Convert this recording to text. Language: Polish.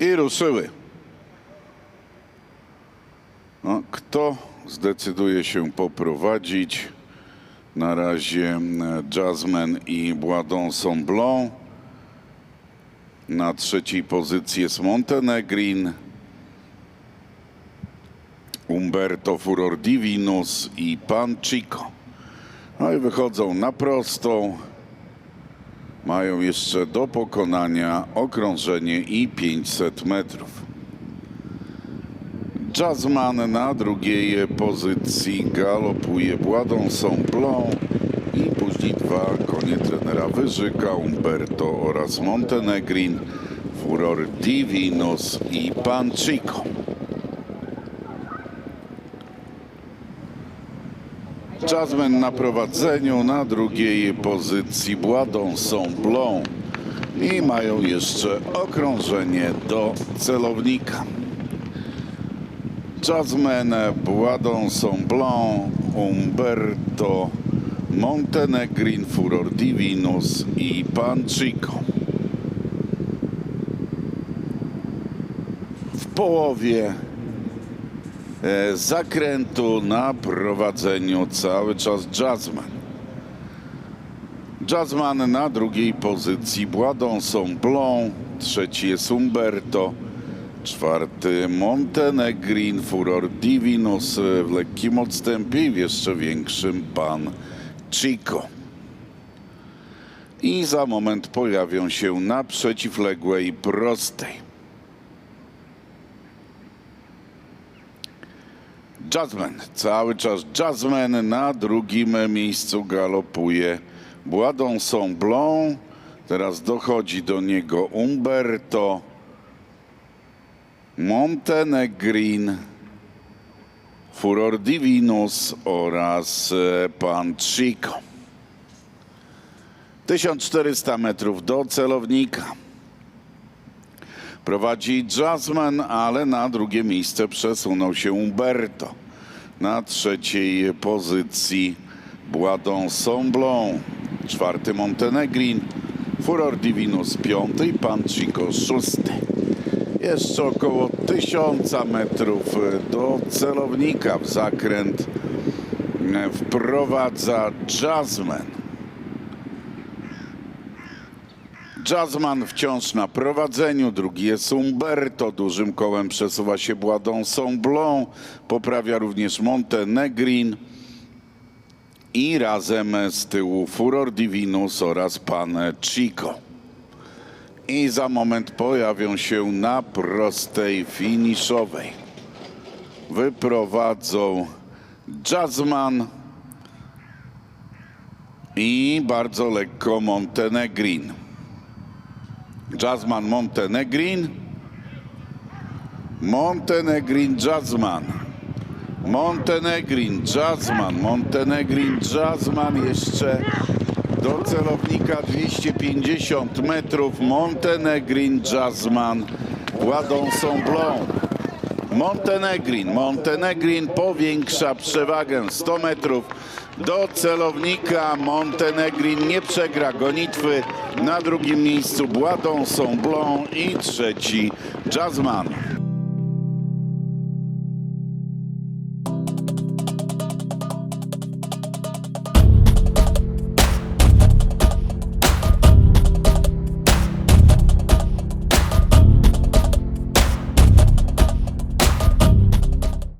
I ruszyły. No, kto zdecyduje się poprowadzić? Na razie e, Jasmine i Bładon Somblon. Na trzeciej pozycji jest Montenegrin. Umberto Furor Divinus i Pan Chico. No i wychodzą na prostą. Mają jeszcze do pokonania okrążenie i 500 metrów. Jazzman na drugiej pozycji galopuje Bładą Somplon i później dwa konie trenera Wyżyka, Umberto oraz Montenegrin, Furor Divinus i Pan Jasmine na prowadzeniu, na drugiej pozycji Bładą Somblon i mają jeszcze okrążenie do celownika. Jasmine, Bładą Somblon, Umberto, Montenegrin, Furor Divinus i Pan Chico. W połowie zakrętu na prowadzeniu cały czas Jazzman. Jazzman na drugiej pozycji Bładą Somblon, trzeci jest Umberto, czwarty Montenegrin, Furor Divinus e, w lekkim odstępie i w jeszcze większym Pan Chico. I za moment pojawią się na przeciwległej prostej. Jazzman, cały czas Jazzman na drugim miejscu galopuje Bładą Somblon. Teraz dochodzi do niego Umberto, Montenegrin, Furor Divinus oraz e, Pan Chico. 1400 metrów do celownika. Prowadzi Jasmine, ale na drugie miejsce przesunął się Umberto. Na trzeciej pozycji Bładą Somblon, czwarty Montenegrin, Furor Divinus piąty i Pan Chico szósty. Jeszcze około tysiąca metrów do celownika w zakręt wprowadza Jasmine. Jazzman wciąż na prowadzeniu, drugi jest Umberto, dużym kołem przesuwa się Bładą Somblon, poprawia również Montenegrin i razem z tyłu Furor Divinus oraz Pan Chico. I za moment pojawią się na prostej finiszowej. Wyprowadzą Jazzman i bardzo lekko Montenegrin. Jazzman Montenegrin. Montenegrin Jazzman. Montenegrin Jazzman. Montenegrin Jazzman jeszcze do celownika 250 metrów. Montenegrin Jazzman. Ładą Somblon. Montenegrin. Montenegrin powiększa przewagę 100 metrów do celownika. Montenegrin nie przegra gonitwy. Na drugim miejscu Bładą Somblon i trzeci Jazzman.